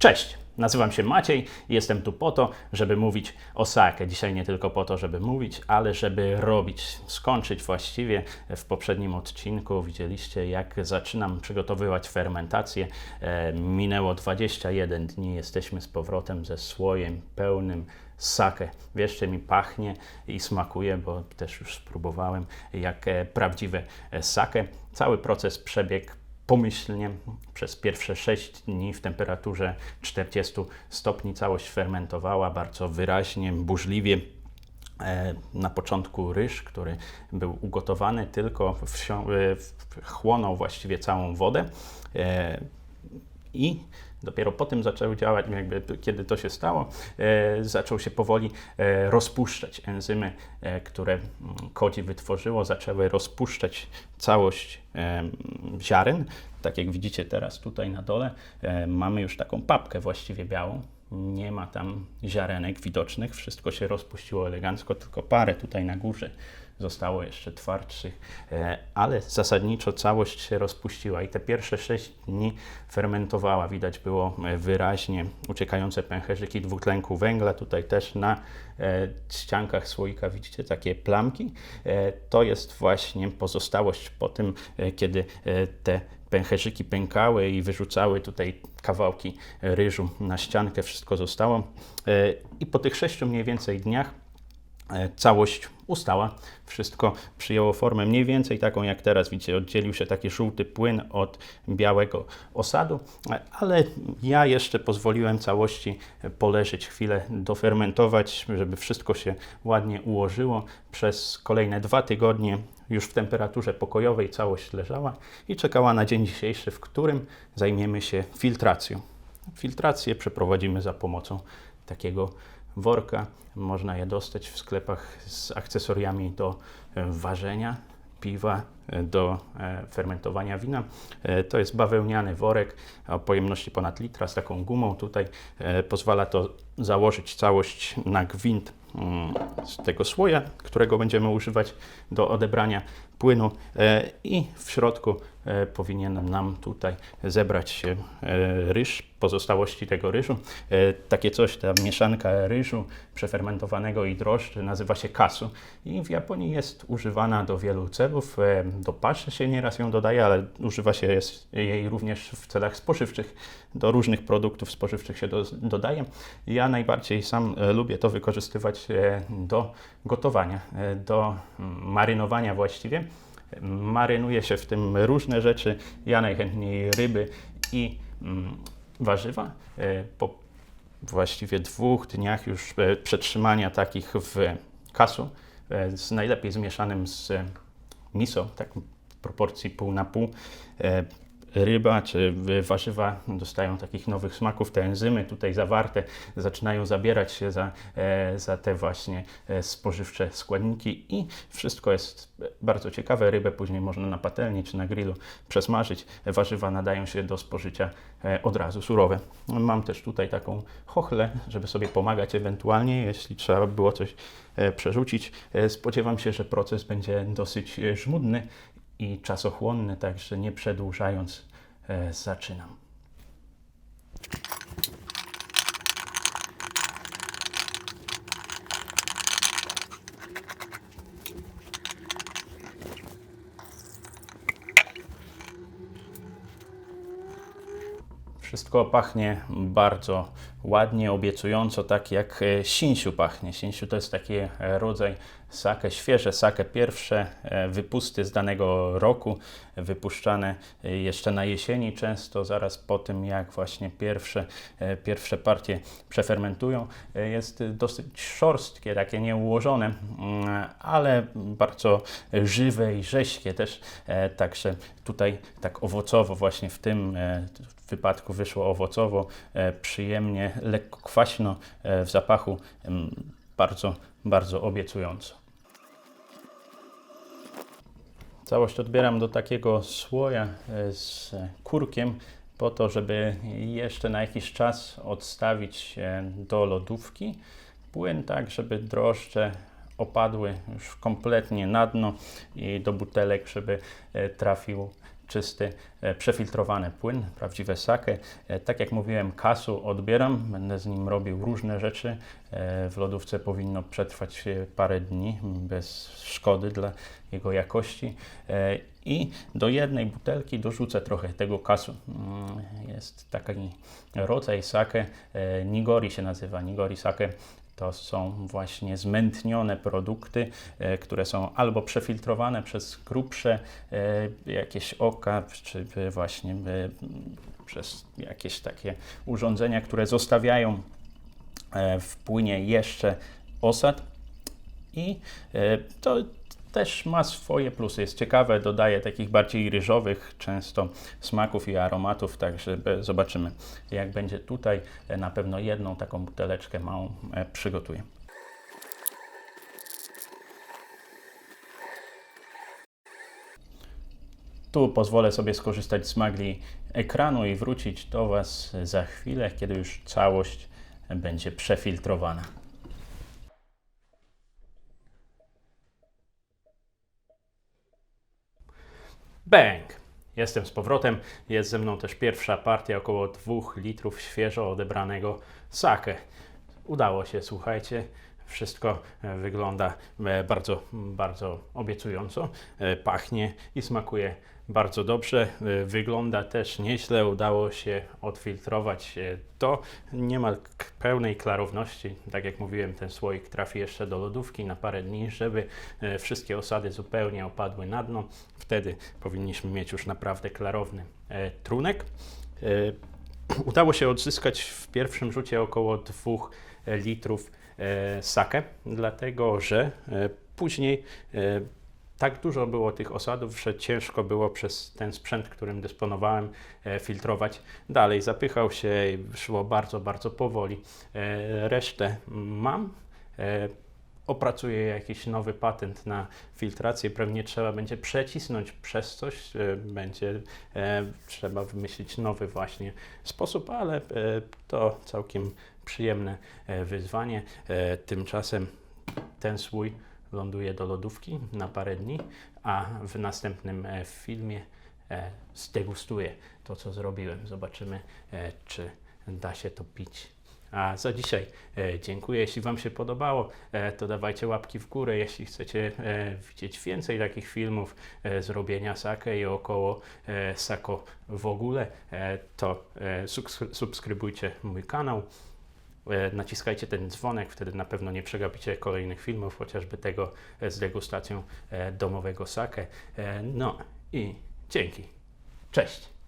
Cześć, nazywam się Maciej i jestem tu po to, żeby mówić o sake. Dzisiaj nie tylko po to, żeby mówić, ale żeby robić, skończyć właściwie. W poprzednim odcinku widzieliście, jak zaczynam przygotowywać fermentację. E, minęło 21 dni, jesteśmy z powrotem ze słojem pełnym sake. Wierzcie mi, pachnie i smakuje, bo też już spróbowałem, jak e, prawdziwe e, sake. Cały proces przebiegł pomyślnie przez pierwsze 6 dni w temperaturze 40 stopni całość fermentowała bardzo wyraźnie, burzliwie. E, na początku ryż, który był ugotowany, tylko e, chłonął właściwie całą wodę e, i Dopiero potem zaczęły działać, jakby kiedy to się stało, zaczął się powoli rozpuszczać. Enzymy, które mm, kodzi wytworzyło, zaczęły rozpuszczać całość ziaren. Tak jak widzicie teraz tutaj na dole, e, mamy już taką papkę właściwie białą. Nie ma tam ziarenek widocznych, wszystko się rozpuściło elegancko, tylko parę tutaj na górze zostało jeszcze twardszych, e, ale zasadniczo całość się rozpuściła i te pierwsze 6 dni fermentowała. Widać było e, wyraźnie uciekające pęcherzyki dwutlenku węgla. Tutaj też na e, ściankach słoika widzicie takie plamki. To jest właśnie pozostałość po tym, kiedy te pęcherzyki pękały i wyrzucały tutaj kawałki ryżu na ściankę, wszystko zostało. I po tych sześciu mniej więcej dniach całość ustała, wszystko przyjęło formę mniej więcej taką jak teraz. Widzicie, oddzielił się taki żółty płyn od białego osadu, e, ale ja jeszcze pozwoliłem całości poleżeć chwilę, dofermentować, żeby wszystko się ładnie ułożyło. Przez kolejne dwa tygodnie już w temperaturze pokojowej całość leżała i czekała na dzień dzisiejszy, w którym zajmiemy się filtracją. Filtrację przeprowadzimy za pomocą takiego worka. Można je dostać w sklepach z akcesoriami do e, ważenia piwa, e, do e, fermentowania wina. To jest bawełniany worek o pojemności ponad litra z taką gumą. Tutaj pozwala to założyć całość na gwint mm, z tego słoja, którego będziemy używać do odebrania płynu i w środku powinien nam tutaj zebrać się ryż pozostałości tego ryżu. E, takie coś, ta mieszanka ryżu przefermentowanego i drożdży nazywa się kasu i w Japonii jest używana do wielu celów. E, do paszy się nieraz ją dodaje, ale używa się jej również w celach spożywczych. Do różnych produktów spożywczych się do, dodaje. Ja najbardziej sam e, lubię to wykorzystywać do gotowania, do mm, marynowania właściwie. Marynuje się w tym różne rzeczy. Ja najchętniej ryby i mm, warzywa. E, po właściwie dwóch dniach już e, przetrzymania takich w kasu, e, z najlepiej zmieszanym z miso, tak w proporcji pół na pół, ryba czy warzywa dostają takich nowych smaków. Te enzymy tutaj zawarte zaczynają zabierać się za, e, za te właśnie e, spożywcze składniki i wszystko jest bardzo ciekawe. Rybę później można na patelni czy na grillu przesmażyć. Warzywa nadają się do spożycia e, od razu surowe. Mam też tutaj taką chochlę, żeby sobie pomagać ewentualnie, jeśli trzeba było coś przerzucić. Spodziewam się, że proces będzie dosyć żmudny i czasochłonny, także nie przedłużając, e, zaczynam. Wszystko pachnie bardzo ładnie, obiecująco, tak jak e, sinsiu pachnie. Sinsiu to jest taki e, rodzaj sake, świeże sake, pierwsze e, wypusty z danego roku, wypuszczane jeszcze na jesieni, często zaraz po tym, jak właśnie pierwsze, pierwsze partie przefermentują. Jest dosyć szorstkie, takie nieułożone, mm, ale bardzo żywe i rześkie też, także tutaj tak owocowo właśnie w tym wypadku wyszło owocowo, przyjemnie lekko kwaśno e, w zapachu, bardzo, bardzo obiecująco. Całość odbieram do takiego słoja e, z kurkiem, po to, żeby jeszcze na jakiś czas odstawić do lodówki płyn, tak żeby drożdże opadły już kompletnie na dno i do butelek, żeby e, trafił czysty, e, przefiltrowany płyn, prawdziwe sake. E, Tak jak mówiłem, kasu odbieram, będę z nim robił różne rzeczy. E, W lodówce powinno przetrwać parę dni bez szkody dla jego jakości. I do jednej butelki dorzucę trochę tego kasu. Mm, Jest taki rodzaj sake, nigori się nazywa, nigori sake. To są właśnie zmętnione produkty, e, które są albo przefiltrowane przez grubsze e, jakieś oka, czy właśnie przez jakieś takie urządzenia, które zostawiają e, w płynie jeszcze osad. I to też ma swoje plusy. Jest ciekawe, dodaje takich bardziej ryżowych często smaków i aromatów, także zobaczymy jak będzie tutaj. E, Na pewno jedną taką buteleczkę małą e, przygotuję. Tu pozwolę sobie skorzystać z magii ekranu i wrócić do Was za chwilę, kiedy już całość będzie przefiltrowana. Bang! Jestem z powrotem. Jest ze mną też pierwsza partia około 2 litrów świeżo odebranego sake. Udało się, słuchajcie. Wszystko e, wygląda e, bardzo, bardzo obiecująco. E, Pachnie i smakuje bardzo dobrze. Wygląda też nieźle. Udało się odfiltrować to. Niemal pełnej klarowności. Tak jak mówiłem, ten słoik trafi jeszcze do lodówki na parę dni, żeby wszystkie osady zupełnie opadły na dno. Wtedy powinniśmy mieć już naprawdę klarowny trunek. Udało się odzyskać w pierwszym rzucie około 2 litrów e, sake, dlatego że e, później e, tak dużo było tych osadów, że ciężko było przez ten sprzęt, którym dysponowałem, filtrować. Dalej zapychał się i szło bardzo, bardzo powoli. Resztę mam. Opracuję jakiś nowy patent na filtrację. Pewnie trzeba będzie przecisnąć przez coś, będzie trzeba wymyślić nowy właśnie sposób, ale to całkiem przyjemne e, wyzwanie. E, Tymczasem ten słój ląduje do lodówki na parę dni, a w następnym e, filmie zdegustuję to, co zrobiłem. Zobaczymy, czy da się to pić. A za dzisiaj dziękuję. Jeśli Wam się podobało, to dawajcie łapki w górę. Jeśli chcecie widzieć więcej takich filmów e, z robienia sake i około sako w ogóle, to subskry- subskrybujcie mój kanał. E, Naciskajcie ten dzwonek, wtedy na pewno nie przegapicie kolejnych filmów, chociażby tego e, z degustacją e, domowego sake. No i dzięki. Cześć.